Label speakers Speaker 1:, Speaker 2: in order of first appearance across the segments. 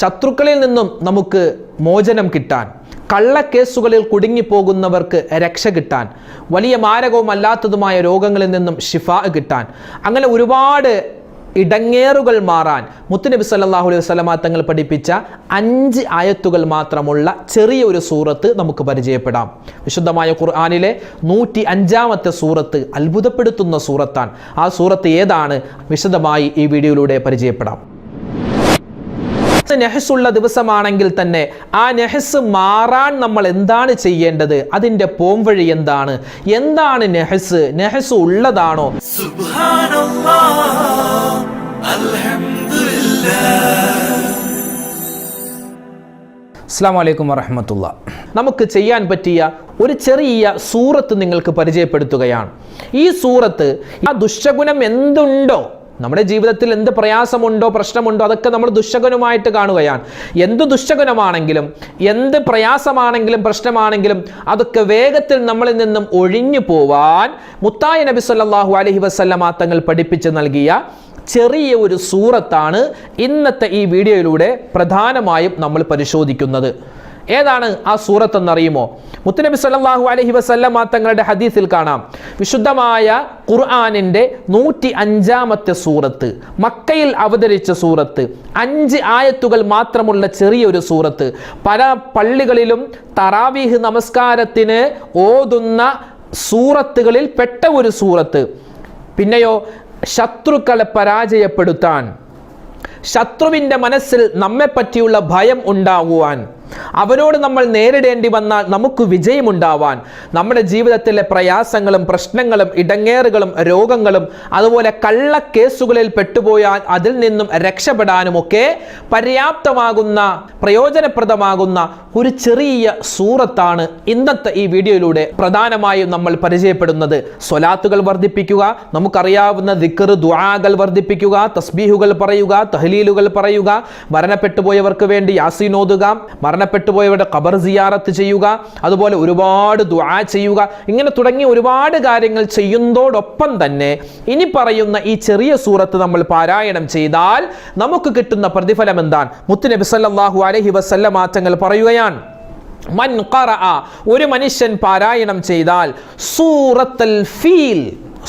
Speaker 1: ശത്രുക്കളിൽ നിന്നും നമുക്ക് മോചനം കിട്ടാൻ കള്ളക്കേസുകളിൽ കുടുങ്ങിപ്പോകുന്നവർക്ക് രക്ഷ കിട്ടാൻ വലിയ മാരകവും അല്ലാത്തതുമായ രോഗങ്ങളിൽ നിന്നും ഷിഫ കിട്ടാൻ അങ്ങനെ ഒരുപാട് ഇടങ്ങേറുകൾ മാറാൻ മുത്തുനബി സല്ലാഹു അലൈഹി വസല്ലമ തങ്ങൾ പഠിപ്പിച്ച അഞ്ച് ആയത്തുകൾ മാത്രമുള്ള ചെറിയ ഒരു സൂറത്ത് നമുക്ക് പരിചയപ്പെടാം. വിശുദ്ധമായ ഖുർആാനിലെ നൂറ്റി അഞ്ചാമത്തെ സൂറത്ത് അത്ഭുതപ്പെടുത്തുന്ന സൂറത്താണ്. ആ സൂറത്ത് ഏതാണ്? വിശദമായി ഈ വീഡിയോയിലൂടെ പരിചയപ്പെടാം. നെഹസുള്ള ദിവസമാണെങ്കിൽ തന്നെ ആ നെഹസ് മാറാൻ നമ്മൾ എന്താണ് ചെയ്യേണ്ടത്? അതിന്റെ പോംവഴി എന്താണ്? എന്താണ് നെഹസ്? നെഹസ് ഉള്ളതാണോ? അസ്സാം വലൈക്കും വറഹമത്തുള്ള. നമുക്ക് ചെയ്യാൻ പറ്റിയ ഒരു ചെറിയ സൂറത്ത് നിങ്ങൾക്ക് പരിചയപ്പെടുത്തുകയാണ്. ഈ സൂറത്ത് ആ ദുഷ്ടഗുണം എന്തുണ്ടോ നമ്മുടെ ജീവിതത്തിൽ എന്ത് പ്രയാസമുണ്ടോ പ്രശ്നമുണ്ടോ അതൊക്കെ നമ്മൾ ദുഷ്ടഗുണമായിട്ട് കാണുകയാണ്. എന്ത് ദുഷ്ടഗുണമാണെങ്കിലും എന്ത് പ്രയാസമാണെങ്കിലും പ്രശ്നമാണെങ്കിലും അതൊക്കെ വേഗത്തിൽ നമ്മളിൽ നിന്നും ഒഴിഞ്ഞു പോവാൻ മുത്തായ നബി സല്ലാഹു അലഹി വസല്ലമ തങ്ങൾ പഠിപ്പിച്ച് നൽകിയ ചെറിയ ഒരു സൂറത്താണ് ഇന്നത്തെ ഈ വീഡിയോയിലൂടെ പ്രധാനമായും നമ്മൾ പരിശോധിക്കുന്നത്. ഏതാണ് ആ സൂറത്ത് എന്നറിയുമോ മുത്തുനബി സല്ലല്ലാഹു അലൈഹി വസല്ലമ തങ്ങളുടെ ഹദീസിൽ കാണാം. വിശുദ്ധമായ ഖുർആാനിന്റെ നൂറ്റി അഞ്ചാമത്തെ സൂറത്ത് മക്കയിൽ അവതരിച്ച സൂറത്ത് അഞ്ച് ആയത്തുകൾ മാത്രമുള്ള ചെറിയൊരു സൂറത്ത്. പല പള്ളികളിലും തറാവീഹ് നമസ്കാരത്തിന് ഓതുന്ന സൂറത്തുകളിൽ പെട്ട ഒരു സൂറത്ത്. പിന്നെയോ ശത്രുക്കളെ പരാജയപ്പെടുത്താൻ. ശത്രുവിന്റെ മനസ്സിൽ നമ്മെപ്പറ്റിയുള്ള ഭയം ഉണ്ടാകുവാൻ അവനോട് നമ്മൾ നേരിടേണ്ടി വന്നാൽ നമുക്ക് വിജയമുണ്ടാവാൻ. നമ്മുടെ ജീവിതത്തിലെ പ്രയാസങ്ങളും പ്രശ്നങ്ങളും ഇടങ്ങേറുകളും രോഗങ്ങളും അതുപോലെ കള്ളക്കേസുകളിൽ പെട്ടുപോയാൽ അതിൽ നിന്നും രക്ഷപ്പെടാനുമൊക്കെ പര്യാപ്തമാകുന്ന പ്രയോജനപ്രദമാകുന്ന ഒരു ചെറിയ സൂറത്താണ് ഇന്നത്തെ ഈ വീഡിയോയിലൂടെ പ്രധാനമായും നമ്മൾ പരിചയപ്പെടുന്നത്. സ്വലാത്തുകൾ വർദ്ധിപ്പിക്കുക നമുക്കറിയാവുന്ന ദിക്കർ ദുആകൾ വർദ്ധിപ്പിക്കുക തസ്ബീഹുകൾ പറയുക തഹലീലുകൾ പറയുക മരണപ്പെട്ടുപോയവർക്ക് വേണ്ടി യാസീനോതുക മരണപ്പെട്ടുപോയവരുടെ ഖബർ സിയാറത്ത് ചെയ്യുക അതുപോലെ ഒരുപാട് ദുആ ചെയ്യുക ഇങ്ങനെ തുടങ്ങി ഒരുപാട് കാര്യങ്ങൾ ചെയ്യുന്നതോടൊപ്പം തന്നെ ഇനി പറയുന്ന ഈ ചെറിയ സൂറത്ത് നമ്മൾ പാരായണം ചെയ്താൽ നമുക്ക് കിട്ടുന്ന പ്രതിഫലം എന്താണ്? മുത്തുനബി സല്ലല്ലാഹു അലൈഹി വസല്ലമ തങ്ങൾ പറയുകയാണ്. മൻ ഒരു മനുഷ്യൻ പാരായണം ചെയ്താൽ സൂറത്തുൽ ഫീൽ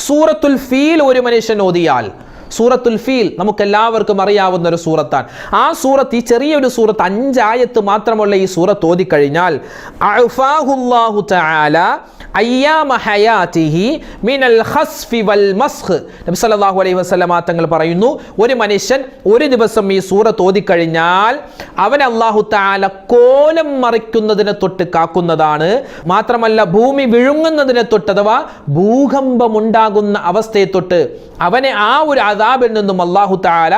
Speaker 1: സൂറത്തുൽ ഫീൽ ഒരു മനുഷ്യൻ ഓതിയാൽ സൂറത്തുൽ ഫീൽ നമുക്ക് എല്ലാവർക്കും അറിയാവുന്ന ഒരു സൂറത്താണ്. ആ സൂറത്ത് ഈ ചെറിയൊരു സൂറത്ത് അഞ്ചായത്ത് മാത്രമുള്ള ഈ സൂറത്ത് ഓതിക്കഴിഞ്ഞാൽ അയ്യാമ ഹയാതിഹി മിനൽ ഹസ്ഫി വൽ മസ്ഖ്. നബി സല്ലല്ലാഹു അലൈഹി വസല്ലമ തങ്ങൾ പറയുന്നു ഒരു മനുഷ്യൻ ഒരു ദിവസം ഈ സൂറത്ത് ഓതിക്കഴിഞ്ഞാൽ അവൻ അല്ലാഹു തആല കോലം മറിക്കുന്നതിനെ തൊട്ട് കാക്കുന്നതാണ്. മാത്രമല്ല ഭൂമി വിഴുങ്ങുന്നതിനെ തൊട്ട് അഥവാ ഭൂകമ്പം ഉണ്ടാകുന്ന അവസ്ഥയെ തൊട്ട് അവനെ ആ ഒരു അതാബിൽ നിന്നും അള്ളാഹു താല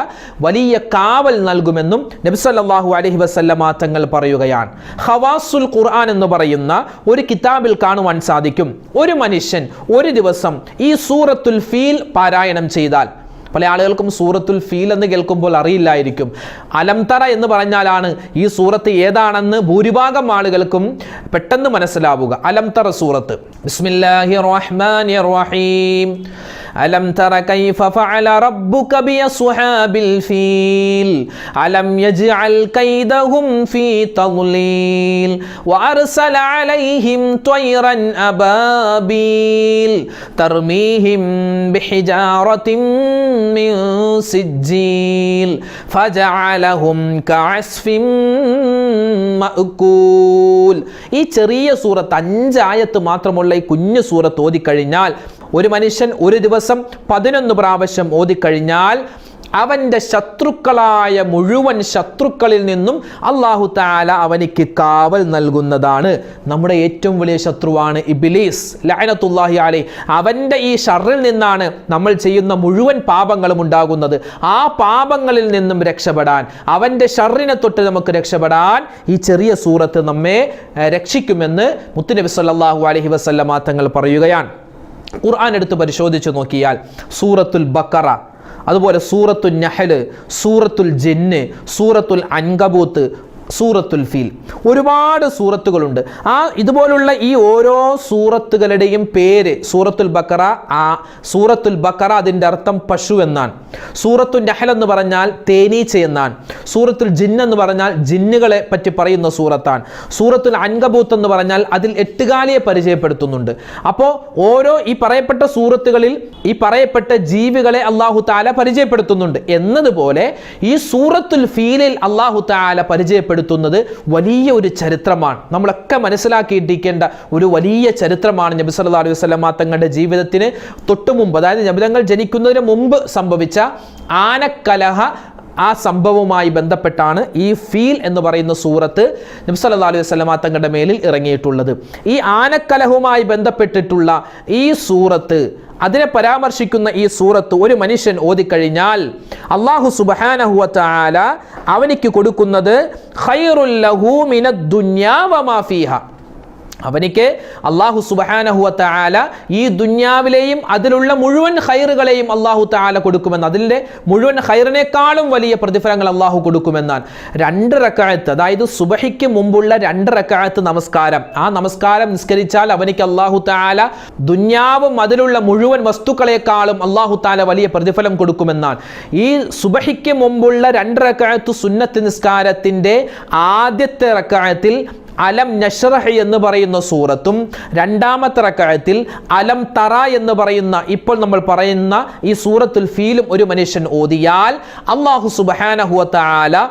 Speaker 1: വലിയ കാവൽ നൽകുമെന്നും നബിസല്ലാഹു അലഹി വസല്ലമ തങ്ങൾ പറയുകയാണ്. ഹവാസുൽ ഖുർആൻ എന്ന് പറയുന്ന ഒരു കിതാബിൽ കാണുവാൻ സാധിക്കും. ഒരു മനുഷ്യൻ ഒരു ദിവസം ഈ സൂറത്തുൽ ഫീൽ പാരായണം ചെയ്താൽ പല ആളുകൾക്കും സൂറത്തുൽ ഫീൽ എന്ന് കേൾക്കുമ്പോൾ അറിയില്ലായിരിക്കും. അലംതറ എന്ന് പറഞ്ഞാലാണ് ഈ സൂറത്ത് ഏതാണെന്ന് ഭൂരിഭാഗം ആളുകൾക്കും പെട്ടെന്ന് മനസ്സിലാവുക. അലംതറ സൂറത്ത്. ബിസ്മില്ലാഹി റഹീം കൈഫ ഫഅല റബ്ബുക ബിയസ്ഹാബിൽ ഫീൽ. അലം യജ്അൽ കൈദഹും ഫീ വഅർസല അലൈഹിം തർമീഹിം من سجيل فجعلهم كعصف മഅ്കൂൽ ഈ ചെറിയ സൂറത്ത് അഞ്ചായത്ത് മാത്രമുള്ള ഈ കുഞ്ഞു സൂറത്ത് ഓതിക്കഴിഞ്ഞാൽ ഒരു മനുഷ്യൻ ഒരു ദിവസം പതിനൊന്ന് പ്രാവശ്യം ഓതിക്കഴിഞ്ഞാൽ അവന്റെ ശത്രുക്കളായ മുഴുവൻ ശത്രുക്കളിൽ നിന്നും അള്ളാഹു താല അവനിക്ക് കാവൽ നൽകുന്നതാണ്. നമ്മുടെ ഏറ്റവും വലിയ ശത്രുവാണ് ഇബിലീസ് ലൈനത്തുല്ലാഹി അലൈ അവന്റെ ഈ ഷറിൽ നിന്നാണ് നമ്മൾ ചെയ്യുന്ന മുഴുവൻ പാപങ്ങളും ഉണ്ടാകുന്നത്. ആ പാപങ്ങളിൽ നിന്നും രക്ഷപ്പെടാൻ അവന്റെ ഷറിനെ തൊട്ട് നമുക്ക് രക്ഷപ്പെടാൻ ഈ ചെറിയ സൂറത്ത് നമ്മെ രക്ഷിക്കുമെന്ന് മുത്തുനബി സല്ലാഹു അലഹി വസല്ലമ തങ്ങൾ പറയുകയാണ്. ഖുർആൻ എടുത്ത് പരിശോധിച്ച് നോക്കിയാൽ സൂറത്തുൽ ബക്കറ അതുപോലെ സൂറത്തുൽ നഹൽ സൂറത്തുൽ ജിന്ന് സൂറത്തുൽ അൻകബൂത്ത് സൂറത്തുൽ ഫീൽ. ഒരുപാട് സൂറത്തുകളുണ്ട്. ആ ഇതുപോലുള്ള ഈ ഓരോ സൂറത്തുകളുടെയും പേര് സൂറത്തുൽ ബക്കറ ആ സൂറത്തുൽ ബക്കറ അതിന്റെ അർത്ഥം പശു എന്നാണ്. സൂറത്തുൽ നഹൽ എന്ന് പറഞ്ഞാൽ തേനീച്ച എന്നാണ്. സൂറത്തുൽ ജിന്ന് എന്ന് പറഞ്ഞാൽ ജിന്നുകളെ പറ്റി പറയുന്ന സൂറത്താണ്. സൂറത്തുൽ അൻകബൂത്ത് എന്ന് പറഞ്ഞാൽ അതിൽ എട്ടുകാലിയെ പരിചയപ്പെടുത്തുന്നുണ്ട്. അപ്പോൾ ഓരോ ഈ പറയപ്പെട്ട സൂറത്തുകളിൽ ഈ പറയപ്പെട്ട ജീവികളെ അള്ളാഹു താല പരിചയപ്പെടുത്തുന്നുണ്ട്. എന്നതുപോലെ ഈ സൂറത്തുൽ ഫീലിൽ അള്ളാഹു താല പരിചയപ്പെടുത്തുന്നത് വലിയ ഒരു ചരിത്രമാണ്. നമ്മളൊക്കെ മനസ്സിലാക്കിയിട്ടിരിക്കേണ്ട ഒരു വലിയ ചരിത്രമാണ് നബി സല്ലല്ലാഹു അലൈഹി വസല്ലമ തങ്ങളുടെ ജീവിതത്തിന് തൊട്ടു മുമ്പ് അതായത് നബിതങ്ങൾ ജനിക്കുന്നതിന് മുമ്പ് സംഭവിച്ച ആനക്കലഹ ആ സംഭവവുമായി ബന്ധപ്പെട്ടാണ് ഈ ഫീൽ എന്ന് പറയുന്ന സൂറത്ത് നബി സല്ലല്ലാഹു അലൈഹി വസല്ലമ തങ്ങളുടെ മേലിൽ ഇറങ്ങിയിട്ടുള്ളത്. ഈ ആനക്കലഹവുമായി ബന്ധപ്പെട്ടിട്ടുള്ള ഈ സൂറത്ത് അതിനെ പരാമർശിക്കുന്ന ഈ സൂറത്ത് ഒരു മനുഷ്യൻ ഓതിക്കഴിഞ്ഞാൽ അള്ളാഹു സുബാനഹുല അവനിക്ക് കൊടുക്കുന്നത് മിന അവനിക്ക് അള്ളാഹു സുബഹാനഹുവ താല ഈ ദുന്യാവിലെയും അതിലുള്ള മുഴുവൻ ഹൈറുകളെയും അള്ളാഹു താല കൊടുക്കുമെന്ന്. അതിന്റെ മുഴുവൻ ഹൈറിനേക്കാളും വലിയ പ്രതിഫലങ്ങൾ അള്ളാഹു കൊടുക്കുമെന്നാണ്. രണ്ട് റക്കായത്ത് അതായത് സുബഹിക്ക് മുമ്പുള്ള രണ്ട് റക്കായത്ത് നമസ്കാരം. ആ നമസ്കാരം നിസ്കരിച്ചാൽ അവനിക്ക് അള്ളാഹു താല ദുന്യാവും അതിലുള്ള മുഴുവൻ വസ്തുക്കളെക്കാളും അള്ളാഹു താല വലിയ പ്രതിഫലം കൊടുക്കുമെന്നാണ്. ഈ സുബഹിക്ക് മുമ്പുള്ള രണ്ട് റക്കായത്ത് സുന്നത്ത് നിസ്കാരത്തിന്റെ ആദ്യത്തെ റക്കായത്തിൽ അലം നഷ്റഹ് എന്ന് പറയുന്ന സൂറത്തും രണ്ടാമത്തെ റക്കായത്തിൽ അലം തറ എന്ന് പറയുന്ന ഇപ്പോൾ നമ്മൾ പറയുന്ന ഈ സൂറത്തുൽ ഫീലും ഒരു മനുഷ്യൻ ഓതിയാൽ അള്ളാഹു സുബാനഹുല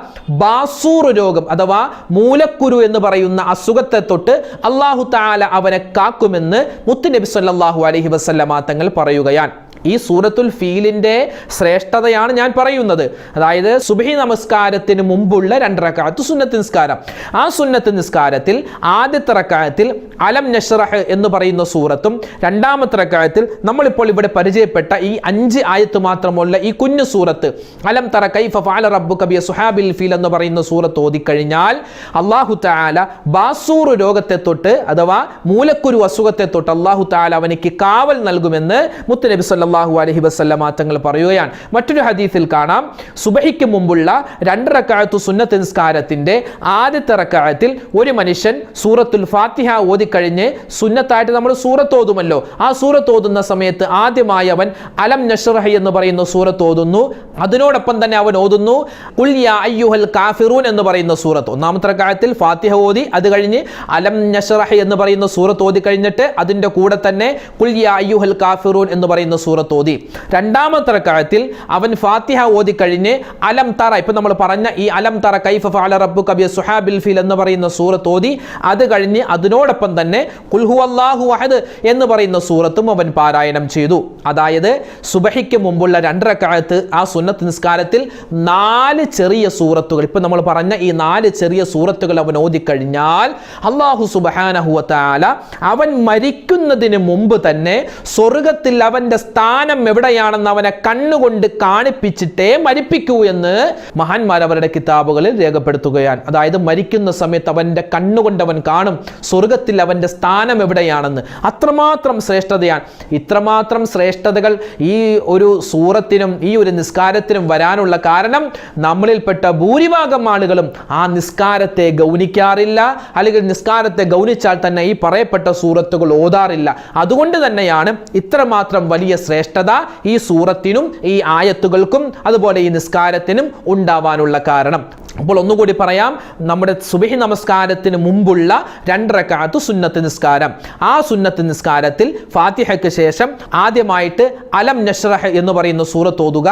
Speaker 1: ബാസൂർ രോഗം അഥവാ മൂലക്കുരു എന്ന് പറയുന്ന അസുഖത്തെ തൊട്ട് അള്ളാഹു താല അവനെ കാക്കുമെന്ന് മുത്തുനബി സല്ലാഹു അലഹി വസല്ലമ തങ്ങൾ പറയുകയാണ്. ഈ സൂറത്തുൽ ഫീലിന്റെ ശ്രേഷ്ഠതയാണ് ഞാൻ പറയുന്നത്. അതായത് സുബഹി നമസ്കാരത്തിന് മുമ്പുള്ള രണ്ട് റക്കാത്ത് സുന്നത്ത് നിസ്കാരം. ആ സുന്നത്ത് നിസ്കാരത്തിൽ ആദ്യത്തെ റക്കായത്തിൽ അലം നഷറഹ് എന്ന് പറയുന്ന സൂറത്തും രണ്ടാമത്തെ റക്കായത്തിൽ നമ്മളിപ്പോൾ ഇവിടെ പരിചയപ്പെട്ട ഈ അഞ്ച് ആയത്ത് മാത്രമുള്ള ഈ കുഞ്ഞു സൂറത്ത് അലം തറ കൈഫ ഫഅല റബ്ബു കബിയ സുഹാബിൽ ഫീൽ എന്ന് പറയുന്ന സൂറത്ത് ഓതിക്കഴിഞ്ഞാൽ അള്ളാഹു താല ബാസൂർ രോഗത്തെ തൊട്ട് അഥവാ മൂലക്കുരു അസുഖത്തെ തൊട്ട് അള്ളാഹു താല അവനിക്ക് കാവൽ നൽകുമെന്ന് മുത്തുനബി സല്ലല്ലാഹു അലഹി വസ്ല്ല തങ്ങൾ പറയുകയാണ്. മറ്റൊരു ഹദീസിൽ കാണാം. സുബഹിക്ക് മുമ്പുള്ള രണ്ട് റക്കായത്തു സുന്നത്ത് നിസ്കാരത്തിന്റെ ആദ്യത്തെ റക്കായത്തിൽ ഒരു മനുഷ്യൻ സൂറത്തുൽ ഫാത്തിഹ ഓതിക്കഴിഞ്ഞ് സുന്നത്തായിട്ട് നമ്മൾ സൂറത്ത് ഓതുമല്ലോ. ആ സൂറത്ത് ഓതുന്ന സമയത്ത് ആദ്യമായി അവൻ അലം നഷ്റഹ് എന്ന് പറയുന്ന സൂറത്ത് ഓതുന്നു. അതിനോടൊപ്പം തന്നെ അവൻ ഓതുന്നു ഉൽ യാ അയ്യുഹൽ കാഫിറൂൻ എന്ന് പറയുന്ന സൂറത്ത്. ഒന്നാമത്തെ റക്കായത്തിൽ ഫാത്തിഹ ഓതി അത് കഴിഞ്ഞ് അലം നഷ്റഹ് എന്ന് പറയുന്ന സൂറത്ത് ഓതി കഴിഞ്ഞിട്ട് അതിന്റെ കൂടെ തന്നെ കുൽ യാ അയ്യുഹൽ കാഫിറൂൻ എന്ന് പറയുന്ന സൂറത്ത് ഓതി രണ്ടാമത്തെ റക്കായത്തിൽ അവൻ ഫാത്തിഹ ഓതി കഴിഞ്ഞ് അലം തറ ഇപ്പം നമ്മൾ പറഞ്ഞ ഈ അലം തറ കൈഫ ഫാല റബ്ബു കബിയ സുഹാബിൽ ഫിൽ എന്ന് പറയുന്ന സൂറത്ത് ഓതി അത് കഴിഞ്ഞ് അതിനോടൊപ്പം തന്നെ കുൽഹു അള്ളാഹു അഹദ് എന്ന് പറയുന്ന സൂറത്തും അവൻ പാരായണം ചെയ്തു. അതായത് സുബഹിക്ക് മുമ്പുള്ള രണ്ട് രണ്ടരക്കാലത്ത് ആ സുന്നത്ത് നിസ്കാരത്തിൽ നാല് ചെറിയ സൂറത്തുകൾ ഇപ്പം നമ്മൾ പറഞ്ഞ ഈ നാല് ചെറിയ സൂറത്തുകൾ അവൻ ഓതിക്കഴിഞ്ഞാൽ അള്ളാഹു സുബഹാനഹുവത്താല അവൻ മരിക്കുന്നതിന് മുമ്പ് തന്നെ സ്വർഗത്തിൽ അവന്റെ സ്ഥാനം എവിടെയാണെന്ന് അവനെ കണ്ണുകൊണ്ട് കാണിപ്പിച്ചിട്ടേ മരിപ്പിക്കൂ എന്ന് മഹാന്മാർ അവരുടെ കിതാബുകളിൽ രേഖപ്പെടുത്തുകയാണ്. അതായത് മരിക്കുന്ന സമയത്ത് അവന്റെ കണ്ണുകൊണ്ട് അവൻ കാണും സ്വർഗത്തിൽ അവന്റെ സ്ഥാനം എവിടെയാണെന്ന്. അത്രമാത്രം ശ്രേഷ്ഠതയാണ്. ഇത്രമാത്രം ശ്രേഷ്ഠതകൾ ഈ ഒരു സൂറത്തിനും ഈ ഒരു നിസ്കാരത്തിനും വരാനുള്ള കാരണം നമ്മളിൽപ്പെട്ട ഭൂരിഭാഗം ആളുകളും ആ നിസ്കാരത്തെ ഗൗനിക്കാറില്ല അല്ലെങ്കിൽ നിസ്കാരത്തെ ഗൗനിച്ചാൽ തന്നെ ഈ പറയപ്പെട്ട സൂറത്തുകൾ ഓതാറില്ല. അതുകൊണ്ട് തന്നെയാണ് ഇത്രമാത്രം വലിയ ശ്രേഷ്ഠത ഈ സൂറത്തിനും ഈ ആയത്തുകൾക്കും അതുപോലെ ഈ നിസ്കാരത്തിനും ഉണ്ടാവാനുള്ള കാരണം. അപ്പോൾ ഒന്നുകൂടി പറയാം. നമ്മുടെ സുബഹി നമസ്കാരത്തിന് മുമ്പുള്ള രണ്ടരക്കാലത്ത് സുന്നത്ത് നിസ്കാരം. ആ സുന്നത്ത് നിസ്കാരത്തിൽ ഫാത്തിഹയ്ക്ക് ശേഷം ആദ്യമായിട്ട് അലം നഷ്റഹ് എന്ന് പറയുന്ന സൂറത്ത് ഓതുക.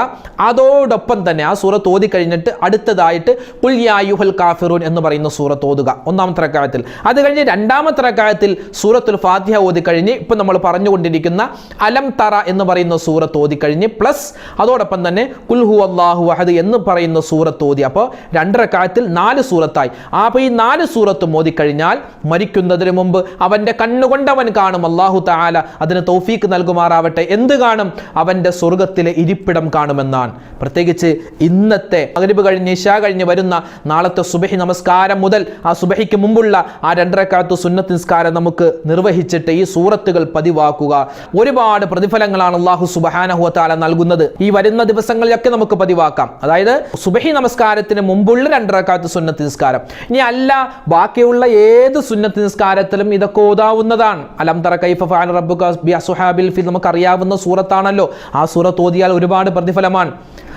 Speaker 1: അതോടൊപ്പം തന്നെ ആ സൂറത്ത് ഓതി കഴിഞ്ഞിട്ട് അടുത്തതായിട്ട് കുൽയായുഹൽ കാഫിറൂൻ എന്ന് പറയുന്ന സൂറത്ത് ഓതുക ഒന്നാമത്തെ റക്കായത്തിൽ അത് കഴിഞ്ഞ് രണ്ടാമത്തെ റക്കായത്തിൽ സൂറത്തുൽ ഫാത്തിഹ ഓതി കഴിഞ്ഞ് ഇപ്പം നമ്മൾ പറഞ്ഞുകൊണ്ടിരിക്കുന്ന അലം തറ എന്ന് പറയുന്ന സൂറത്ത് ഓതി കഴിഞ്ഞ് പ്ലസ് അതോടൊപ്പം തന്നെ കുൽഹു അള്ളാഹു അഹദ് എന്ന് പറയുന്ന സൂറത്ത് ഓതി. അപ്പോൾ രണ്ടരക്കാലത്തിൽ നാല് സൂറത്തായി. അപ്പോൾ ഈ നാല് സൂറത്തും ഓതിക്കഴിഞ്ഞാൽ മരിക്കുന്നതിന് മുമ്പ് അവന്റെ കണ്ണുകൊണ്ടവൻ കാണും. അള്ളാഹു താല അതിന് തൗഫീക്ക് നൽകുമാറാവട്ടെ. എന്ത് കാണും? അവന്റെ സ്വർഗത്തിലെ ഇരിപ്പിടം കാണുമെന്നാണ്. പ്രത്യേകിച്ച് ഇന്നത്തെ മകരിബ് കഴിഞ്ഞ് ഇഷ കഴിഞ്ഞ് വരുന്ന നാളത്തെ സുബഹി നമസ്കാരം മുതൽ ആ സുബഹിക്ക് മുമ്പുള്ള ആ രണ്ടരക്കാലത്ത് സുന്നത്ത് നിസ്കാരം നമുക്ക് നിർവഹിച്ചിട്ട് ഈ സൂറത്തുകൾ പതിവാക്കുക. ഒരുപാട് പ്രതിഫലങ്ങളാണ് അള്ളാഹു സുബഹാനഹുവത്താല നൽകുന്നത്. ഈ വരുന്ന ദിവസങ്ങളിലൊക്കെ നമുക്ക് പതിവാക്കാം. അതായത് സുബഹി നമസ്കാരത്തിന് മുമ്പുള്ള ബാക്കിയുള്ള രണ്ടരക്കാലത്ത് സുന്നത്ത് നിസ്കാരം. ഇനി അല്ല ബാക്കിയുള്ള ഏത് സുന്നത്ത് നിസ്കാരത്തിലും ഇതൊക്കെ ഓതാവുന്നതാണ്. അലം തറ കൈഫ ഫഅല റബ്ബുക ബി അസ്ഹാബിൽ ഫിൽ നമുക്കറിയാവുന്ന സൂറത്താണല്ലോ. ആ സൂറത്ത് ഓതിയാൽ ഒരുപാട് പ്രതിഫലമാണ്.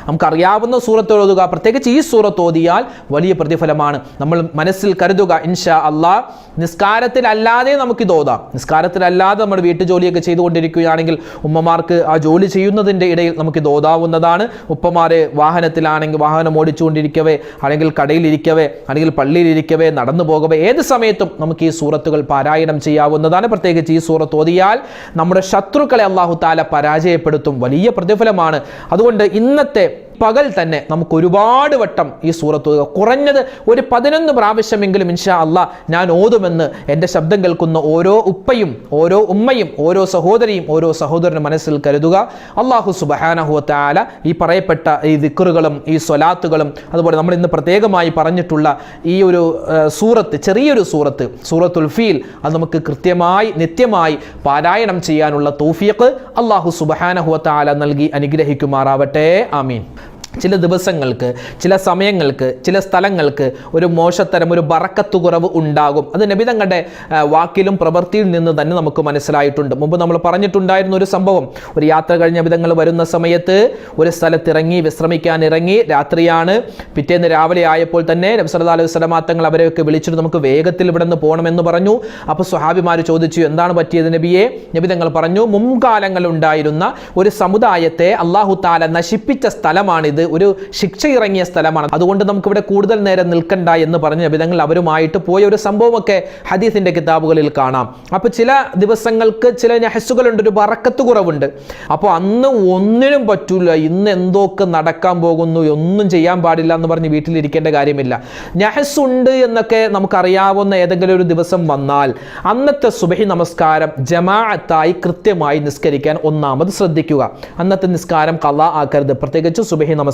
Speaker 1: നമുക്കറിയാവുന്ന സൂറത്ത് ഓതുക. പ്രത്യേകിച്ച് ഈ സൂറത്ത് ഓതിയാൽ വലിയ പ്രതിഫലമാണ്. നമ്മൾ മനസ്സിൽ കരുതുക ഇൻഷാ അള്ളാ നിസ്കാരത്തിലല്ലാതെ നമുക്കിത് ഓതാം. നിസ്കാരത്തിലല്ലാതെ നമ്മൾ വീട്ടു ജോലിയൊക്കെ ചെയ്തുകൊണ്ടിരിക്കുകയാണെങ്കിൽ ഉമ്മമാർക്ക് ആ ജോലി ചെയ്യുന്നതിന്റെ ഇടയിൽ നമുക്കിത് ഓതാവുന്നതാണ്. ഉപ്പമാരെ വാഹനത്തിലാണെങ്കിൽ വാഹനം ഓടിച്ചുകൊണ്ടിരിക്കവേ അല്ലെങ്കിൽ കടയിലിരിക്കവേ അല്ലെങ്കിൽ പള്ളിയിലിരിക്കവേ നടന്നു പോകവേ ഏത് സമയത്തും നമുക്ക് ഈ സൂറത്തുകൾ പാരായണം ചെയ്യാവുന്നതാണ്. പ്രത്യേകിച്ച് ഈ സൂറത്ത് ഓതിയാൽ നമ്മുടെ ശത്രുക്കളെ അള്ളാഹു താല പരാജയപ്പെടുത്തും. വലിയ പ്രതിഫലമാണ്. അതുകൊണ്ട് ഇന്നത്തെ പകൽ തന്നെ നമുക്ക് ഒരുപാട് വട്ടം ഈ സൂറത്ത് കുറഞ്ഞത് ഒരു പതിനൊന്ന് പ്രാവശ്യമെങ്കിലും ഇൻഷാ അല്ല ഞാൻ ഓതുമെന്ന് എന്റെ ശബ്ദം കേൾക്കുന്ന ഓരോ ഉപ്പയും ഓരോ ഉമ്മയും ഓരോ സഹോദരിയും ഓരോ സഹോദരനും മനസ്സിൽ കരുതുക. അള്ളാഹു സുബഹാനഹുവത്താല ഈ പറയപ്പെട്ട ഈ ദിക്കറുകളും ഈ സ്വലാത്തുകളും അതുപോലെ നമ്മൾ ഇന്ന് പ്രത്യേകമായി പറഞ്ഞിട്ടുള്ള ഈ ഒരു സൂറത്ത് ചെറിയൊരു സൂറത്ത് സൂറത്തുൽ ഫീൽ അത് നമുക്ക് കൃത്യമായി നിത്യമായി പാരായണം ചെയ്യാനുള്ള തൗഫീഖ് അള്ളാഹു സുബഹാനഹുവത്താല നൽകി അനുഗ്രഹിക്കുമാറാവട്ടെ. ആമീൻ. ചില ദിവസങ്ങൾക്ക് ചില സമയങ്ങൾക്ക് ചില സ്ഥലങ്ങൾക്ക് ഒരു മോശത്തരം ഒരു കുറവ് ഉണ്ടാകും. അത് നബി തങ്ങളുടെ ആ, വാക്കിലും പ്രവൃത്തിയിൽ നിന്ന് തന്നെ നമുക്ക് മനസ്സിലായിട്ടുണ്ട്. മുമ്പ് നമ്മൾ പറഞ്ഞിട്ടുണ്ടായിരുന്ന ഒരു സംഭവം ഒരു യാത്ര കഴിഞ്ഞ വിധങ്ങൾ വരുന്ന സമയത്ത് ഒരു സ്ഥലത്ത് ഇറങ്ങി വിശ്രമിക്കാൻ ഇറങ്ങി രാത്രിയാണ്. പിറ്റേന്ന് രാവിലെ ആയപ്പോൾ തന്നെ നബി സല്ലല്ലാഹു അലൈഹി സ്വലമാങ്ങൾ അവരെയൊക്കെ വിളിച്ചിട്ട് നമുക്ക് വേഗത്തിൽ ഇവിടെ നിന്ന് പോകണമെന്ന് പറഞ്ഞു. അപ്പോൾ സ്വഹാബിമാർ ചോദിച്ചു എന്താണ് പറ്റിയത് നബിയെ? നബിതങ്ങൾ പറഞ്ഞു മുൻകാലങ്ങളുണ്ടായിരുന്ന ഒരു സമുദായത്തെ അള്ളാഹു താല നശിപ്പിച്ച സ്ഥലമാണിത്. ഒരു ശിക്ഷ ഇറങ്ങിയ സ്ഥലമാണ്. അതുകൊണ്ട് നമുക്ക് ഇവിടെ കൂടുതൽ നേരം നിൽക്കണ്ട എന്ന് പറഞ്ഞ വിധങ്ങൾ അവരുമായിട്ട് പോയ ഒരു സംഭവമൊക്കെ ഹദീസിന്റെ കിതാബുകളിൽ കാണാം. അപ്പോൾ ചില ദിവസങ്ങൾക്ക് ചില നഹസുകളുണ്ട് ഒരു വറക്കത്ത് കുറവുണ്ട്. അപ്പോൾ അന്ന് ഒന്നിനും പറ്റൂല ഇന്ന് എന്തൊക്കെ നടക്കാൻ പോകുന്നു ഒന്നും ചെയ്യാൻ പാടില്ല എന്ന് പറഞ്ഞ് വീട്ടിലിരിക്കേണ്ട കാര്യമില്ല. നഹസ് ഉണ്ട് എന്നൊക്കെ നമുക്കറിയാവുന്ന ഏതെങ്കിലും ഒരു ദിവസം വന്നാൽ അന്നത്തെ സുബഹി നമസ്കാരം ജമാഅത്തായി കൃത്യമായി നിസ്കരിക്കാൻ ഒന്നാമത് ശ്രദ്ധിക്കുക. അന്നത്തെ നിസ്കാരം കള്ള ആക്കരുത്. പ്രത്യേകിച്ച് സുബഹി നമസ്കാരം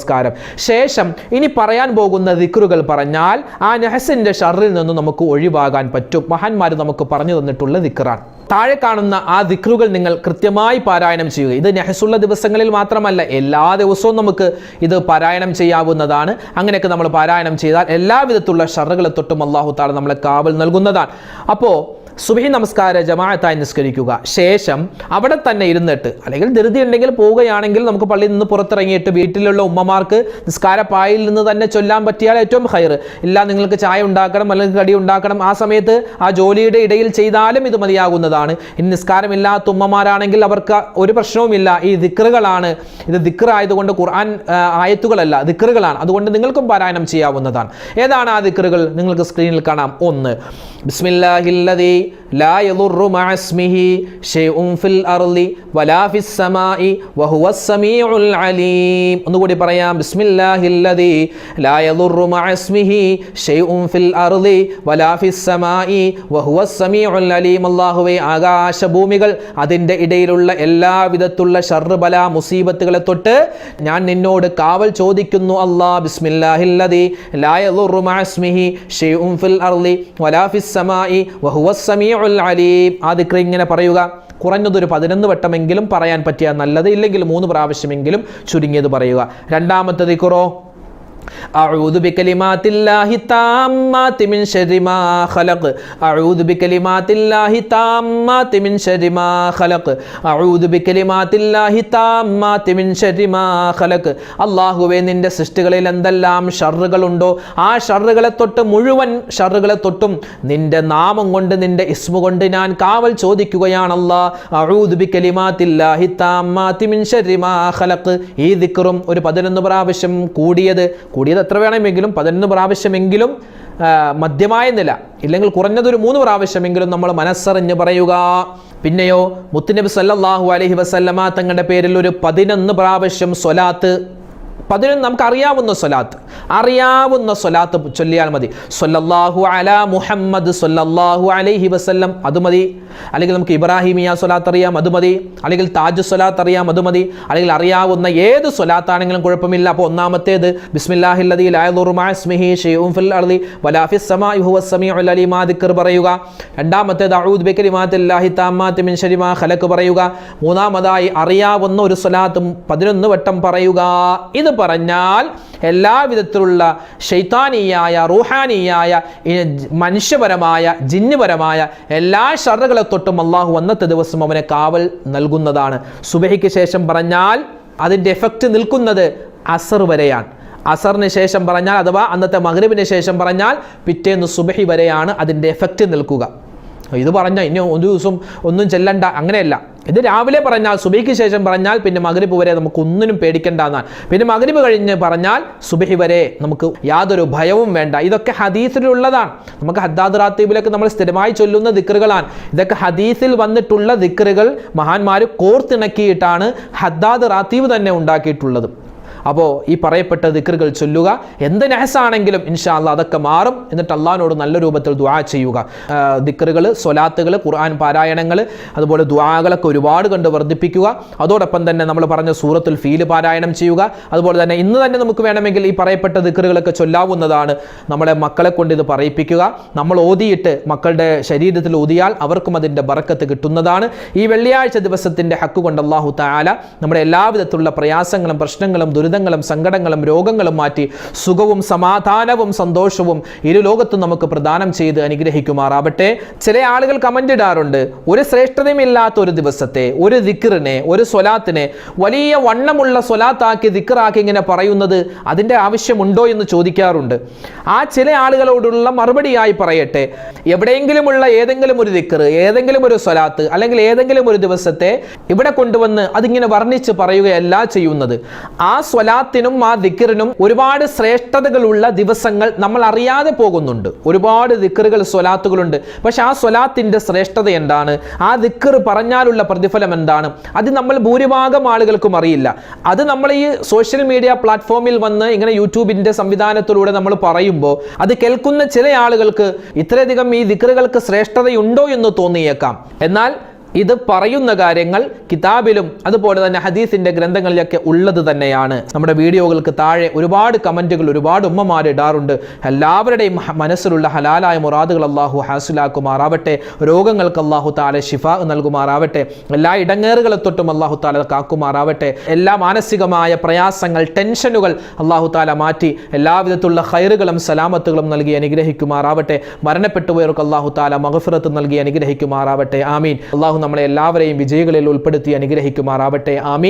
Speaker 1: ശേഷം ഇനി പറയാൻ പോകുന്ന ദിക്റുകൾ പറഞ്ഞാൽ ആ നെഹസിന്റെ ഷറിൽ നിന്ന് നമുക്ക് ഒഴിവാകാൻ പറ്റും. മഹാന്മാർ നമുക്ക് പറഞ്ഞു തന്നിട്ടുള്ള ദിക്റാണ്. താഴെ കാണുന്ന ആ ദിക്റുകൾ നിങ്ങൾ കൃത്യമായി പാരായണം ചെയ്യുക. ഇത് നെഹസുള്ള ദിവസങ്ങളിൽ മാത്രമല്ല എല്ലാ ദിവസവും നമുക്ക് ഇത് പാരായണം ചെയ്യാവുന്നതാണ്. അങ്ങനെയൊക്കെ നമ്മൾ പാരായണം ചെയ്താൽ എല്ലാവിധത്തിലുള്ള ഷറുകളെ തൊട്ടും അള്ളാഹു താല നമ്മളെ കാവൽ നൽകുന്നതാണ്. അപ്പോൾ സുബഹി നമസ്കാര ജമാഅത്തായി നിസ്കരിക്കുക. ശേഷം അവിടെ തന്നെ ഇരുന്നിട്ട് അല്ലെങ്കിൽ ധൃതി ഉണ്ടെങ്കിൽ പോവുകയാണെങ്കിൽ നമുക്ക് പള്ളിയിൽ നിന്ന് പുറത്തിറങ്ങിയിട്ട് വീട്ടിലുള്ള ഉമ്മമാർക്ക് നിസ്കാര പായിൽ നിന്ന് തന്നെ ചൊല്ലാൻ പറ്റിയാൽ ഏറ്റവും ഹയർ ഇല്ല നിങ്ങൾക്ക് ചായ ഉണ്ടാക്കണം അല്ലെങ്കിൽ കടി ഉണ്ടാക്കണം ആ സമയത്ത് ആ ജോലിയുടെ ഇടയിൽ ചെയ്താലും ഇത് മതിയാകുന്നതാണ്. ഇനി നിസ്കാരമില്ലാത്ത ഉമ്മമാരാണെങ്കിൽ അവർക്ക് ഒരു പ്രശ്നവുമില്ല. ഈ ദിക്റുകളാണ്. ഇത് ദിക്ർ ആയതുകൊണ്ട് ഖുർആൻ ആയത്തുകളല്ല ദിക്റുകളാണ്. അതുകൊണ്ട് നിങ്ങൾക്കും പാരായണം ചെയ്യാവുന്നതാണ്. ഏതാണ് ആ ദിക്റുകൾ? നിങ്ങൾക്ക് സ്ക്രീനിൽ കാണാം. ഒന്ന്. ബിസ്മില്ലാഹില്ലദീ ലാ യദുറു മഅ ഷൈഉൻ ഫിൽ അർളി വലാ ഫിസ് വഹുവസ് സമീഉൽ അലീം. ഒന്നുകൂടി പറയാം. മഅസ്മിഹി ഫിൽ അർളി വലാ ഫിസ് വഹുവസ് സമീഉൽ അലീം. അല്ലാഹുവേ ആകാശഭൂമികൾ അതിന്റെ ഇടയിലുള്ള എല്ലാവിധത്തുള്ള ഷർബല ബല മുസീബത്തുകളെ തൊട്ട് ഞാൻ നിന്നോട് കാവൽ ചോദിക്കുന്നു അല്ലാ. ബിസ്മില്ലാഹില്ലദീ ലാ യദുറു മഅസ്മിഹി ഫിൽ അർളി വലാ ഫിസ് വഹുവസ് സമീഉൽ അലീം. ആ ഇങ്ങനെ പറയുക കുറഞ്ഞതൊരു പതിനൊന്ന് വട്ടമെങ്കിലും പറയാൻ പറ്റിയാൽ നല്ലത് ഇല്ലെങ്കിൽ മൂന്ന് പ്രാവശ്യമെങ്കിലും ചുരുങ്ങിയത് പറയുക. രണ്ടാമത്തെ ദിക്റോ? أعوذ بكلمات الله التامات من شر ما خلق أعوذ بكلمات الله التامات من شر ما خلق أعوذ بكلمات الله التامات من شر ما خلق അള്ളാഹുവേ നിന്റെ സൃഷ്ടികളിൽ എന്തെല്ലാം ഷറുകളുണ്ടോ ആ ഷറുകളെ തൊട്ട് മുഴുവൻ ഷറുകളെ തൊട്ടും നിന്റെ നാമം കൊണ്ട് നിന്റെ ഇസ്മു കൊണ്ട് ഞാൻ കാവൽ ചോദിക്കുകയാണല്ലാ അഊദു ബികലിമാത്തില്ലാഹി താമ്മാതി മിൻ ശർരി മാ ഖലഖ് ഈ ദിക്റും ഒരു പതിനൊന്ന് പ്രാവശ്യം കൂടിയത് കൂടിയത് എത്ര വേണമെങ്കിലും പതിനൊന്ന് പ്രാവശ്യമെങ്കിലും മധ്യമായ നില ഇല്ലെങ്കിൽ കുറഞ്ഞതൊരു മൂന്ന് പ്രാവശ്യമെങ്കിലും നമ്മൾ മനസ്സറിഞ്ഞ് പറയുക. പിന്നെയോ മുത്തുനബി സല്ലാഹു അലഹി വസല്ലമ തങ്ങളുടെ പേരിൽ ഒരു പതിനൊന്ന് പ്രാവശ്യം സ്വലാത്ത് പതിനൊന്ന് നമുക്ക് അറിയാവുന്ന സ്വലാത്ത്. അറിയാവുന്ന സ്വലാത്ത് ചൊല്ലിയാൽ മതി. സൊല്ലാഹു അല മുഹമ്മദ് സൊല്ലാഹു അലൈഹി വസ്ല്ലം. അത് മതി. അല്ലെങ്കിൽ നമുക്ക് ഇബ്രാഹിമിയ സ്വലാത്ത് അറിയാം അത് മതി. അല്ലെങ്കിൽ താജ് സ്വലാത്ത് അറിയാം അത് മതി. അല്ലെങ്കിൽ അറിയാവുന്ന ഏത് സ്വലാത്താണെങ്കിലും കുഴപ്പമില്ല. അപ്പോൾ ഒന്നാമത്തേത് പറയുക. രണ്ടാമത്തേത് ഖലഖ് പറയുക. മൂന്നാമതായി അറിയാവുന്ന ഒരു സ്വലാത്തും പതിനൊന്ന് വട്ടം പറയുക. ഇത് പറഞ്ഞാൽ എല്ലാവിധത്തിലുള്ള വിധത്തിലുള്ള ഷെയ്ത്താനിയായ റൂഹാനിയായ മനുഷ്യപരമായ ജിന്നുപരമായ എല്ലാ ഷറുകളെ തൊട്ടും അള്ളാഹു അന്നത്തെ ദിവസം അവനെ കാവൽ നൽകുന്നതാണ്. സുബഹിക്ക് ശേഷം പറഞ്ഞാൽ അതിന്റെ എഫക്റ്റ് നിൽക്കുന്നത് അസർ വരെയാണ്. അസറിന് ശേഷം പറഞ്ഞാൽ അഥവാ അന്നത്തെ മഗ്രിബിന് ശേഷം പറഞ്ഞാൽ പിറ്റേന്ന് സുബഹി വരെയാണ് അതിന്റെ എഫക്റ്റ് നിൽക്കുക. ഇത് പറഞ്ഞാൽ ഇനി ഒരു ദിവസം ഒന്നും ചെല്ലണ്ട. അങ്ങനെയല്ല. ഇത് രാവിലെ പറഞ്ഞാൽ സുബഹിക്ക് ശേഷം പറഞ്ഞാൽ പിന്നെ മകരിപ്പ് വരെ നമുക്ക് ഒന്നിനും പേടിക്കേണ്ട എന്നാണ് പിന്നെ മകരിപ്പ് കഴിഞ്ഞ് പറഞ്ഞാൽ സുബഹി വരെ നമുക്ക് യാതൊരു ഭയവും വേണ്ട. ഇതൊക്കെ ഹദീസിലുള്ളതാണ്. നമുക്ക് ഹദ്ദാദ് റാത്തീബിലൊക്കെ നമ്മൾ സ്ഥിരമായി ചൊല്ലുന്ന ദിക്റുകളാണ്. ഇതൊക്കെ ഹദീസിൽ വന്നിട്ടുള്ള ദിക്റുകൾ മഹാന്മാർ കോർത്തിണക്കിയിട്ടാണ് ഹദ്ദാദ് റാത്തീബ് തന്നെ ഉണ്ടാക്കിയിട്ടുള്ളത്. അപ്പോൾ ഈ പറയപ്പെട്ട ദിക്റുകൾ ചൊല്ലുക എന്ത് നഹസാണെങ്കിലും ഇൻഷാ അല്ലാ അതൊക്കെ മാറും എന്നിട്ട് അള്ളാഹിനോട് നല്ല രൂപത്തിൽ ദുആ ചെയ്യുക. ദിക്റുകൾ സ്വലാത്തുകൾ ഖുർആൻ പാരായണങ്ങൾ അതുപോലെ ദുആകളൊക്കെ ഒരുപാട് കണ്ട് വർദ്ധിപ്പിക്കുക. അതോടൊപ്പം തന്നെ നമ്മൾ പറഞ്ഞ സൂറത്തുൽ ഫീൽ പാരായണം ചെയ്യുക. അതുപോലെ തന്നെ ഇന്ന് തന്നെ നമുക്ക് വേണമെങ്കിൽ ഈ പറയപ്പെട്ട ദിക്റുകളൊക്കെ ചൊല്ലാവുന്നതാണ്. നമ്മളെ മക്കളെ കൊണ്ട് ഇത് പറയിപ്പിക്കുക. നമ്മൾ ഓതിയിട്ട് മക്കളുടെ ശരീരത്തിൽ ഓതിയാൽ അവർക്കും അതിന്റെ ബറക്കത്ത് കിട്ടുന്നതാണ്. ഈ വെള്ളിയാഴ്ച ദിവസത്തിന്റെ ഹക്ക് കൊണ്ട് അള്ളാഹു താല നമ്മുടെ എല്ലാവിധത്തിലുള്ള പ്രയാസങ്ങളും പ്രശ്നങ്ങളും ദുരിതങ്ങളും സങ്കടങ്ങളും രോഗങ്ങളും മാറ്റി സുഖവും സമാധാനവും സന്തോഷവും ഇരു ലോകത്തും നമുക്ക് പ്രദാനം ചെയ്ത് അനുഗ്രഹിക്കുമാറാവട്ടെ. ചില ആളുകൾ കമന്റ് ഇടാറുണ്ട് ഒരു ശ്രേഷ്ഠതയുമില്ലാത്ത ഒരു ദിവസത്തെ ഒരു ദിക്റിനെ ഒരു സ്വലാത്തിനെ വലിയ വണ്ണമുള്ള സ്വലാത്താക്കി ദിക്റാക്കി ഇങ്ങനെ പറയുന്നത് അതിന്റെ ആവശ്യമുണ്ടോ എന്ന് ചോദിക്കാറുണ്ട്. ആ ചില ആളുകളോടുള്ള മറുപടിയായി പറയട്ടെ എവിടെയെങ്കിലുമുള്ള ഏതെങ്കിലും ഒരു ദിക്കറ് ഏതെങ്കിലും ഒരു സ്വലാത്ത് അല്ലെങ്കിൽ ഏതെങ്കിലും ഒരു ദിവസത്തെ ഇവിടെ കൊണ്ടുവന്ന് അതിങ്ങനെ വർണിച്ച് പറയുകയല്ല ചെയ്യുന്നത്. ആ സ്വലാത്തിനും ആ ദിക്കറിനും ഒരുപാട് ശ്രേഷ്ഠതകളുള്ള ദിവസങ്ങൾ നമ്മൾ അറിയാതെ പോകുന്നുണ്ട്. ഒരുപാട് ദിക്കറുകൾ സ്വലാത്തുകളുണ്ട്. പക്ഷെ ആ സ്വലാത്തിന്റെ ശ്രേഷ്ഠത എന്താണ്? ആ ദിക്കർ പറഞ്ഞാലുള്ള പ്രതിഫലം എന്താണ്? അത് നമ്മൾ ഭൂരിഭാഗം ആളുകൾക്കും അറിയില്ല. അത് നമ്മൾ ഈ സോഷ്യൽ മീഡിയ പ്ലാറ്റ്ഫോമിൽ വന്ന് ഇങ്ങനെ യൂട്യൂബിന്റെ സംവിധാനത്തിലൂടെ നമ്മൾ പറയുമ്പോൾ അത് കേൾക്കുന്ന ചില ആളുകൾക്ക് ഇത്രയധികം ഈ ദിക്കറുകൾക്ക് ശ്രേഷ്ഠതയുണ്ടോ എന്ന് തോന്നിയേക്കാം. എന്നാൽ ഇത് പറയുന്ന കാര്യങ്ങൾ കിതാബിലും അതുപോലെ തന്നെ ഹദീസിന്റെ ഗ്രന്ഥങ്ങളിലൊക്കെ ഉള്ളത് തന്നെയാണ്. നമ്മുടെ വീഡിയോകൾക്ക് താഴെ ഒരുപാട് കമന്റുകൾ ഒരുപാട് ഉമ്മമാർ ഇടാറുണ്ട്. എല്ലാവരുടെയും മനസ്സിലുള്ള ഹലാലായ മുറാദുകൾ അള്ളാഹു ഹാസിലാക്കുമാറാവട്ടെ. രോഗങ്ങൾക്ക് അള്ളാഹു താല ഷിഫ നൽകുമാറാവട്ടെ. എല്ലാ ഇടങ്ങേറുകളെ തൊട്ടും അള്ളാഹു താല കാക്കുമാറാവട്ടെ. എല്ലാ മാനസികമായ പ്രയാസങ്ങൾ ടെൻഷനുകൾ അള്ളാഹു താല മാറ്റി എല്ലാവിധത്തിലുള്ള ഹൈറുകളും സലാമത്തുകളും നൽകി അനുഗ്രഹിക്കുമാറാവട്ടെ. മരണപ്പെട്ടുപോയവർക്ക് അള്ളാഹു താല മഹഫിറത്ത് നൽകി അനുഗ്രഹിക്കുമാറാവട്ടെ. ആമീൻ. അള്ളാഹു നമ്മളെ എല്ലാവരെയും വിജയികളിൽ ഉൾപ്പെടുത്തി അനുഗ്രഹിക്കുമാറാവട്ടെ. ആമീൻ.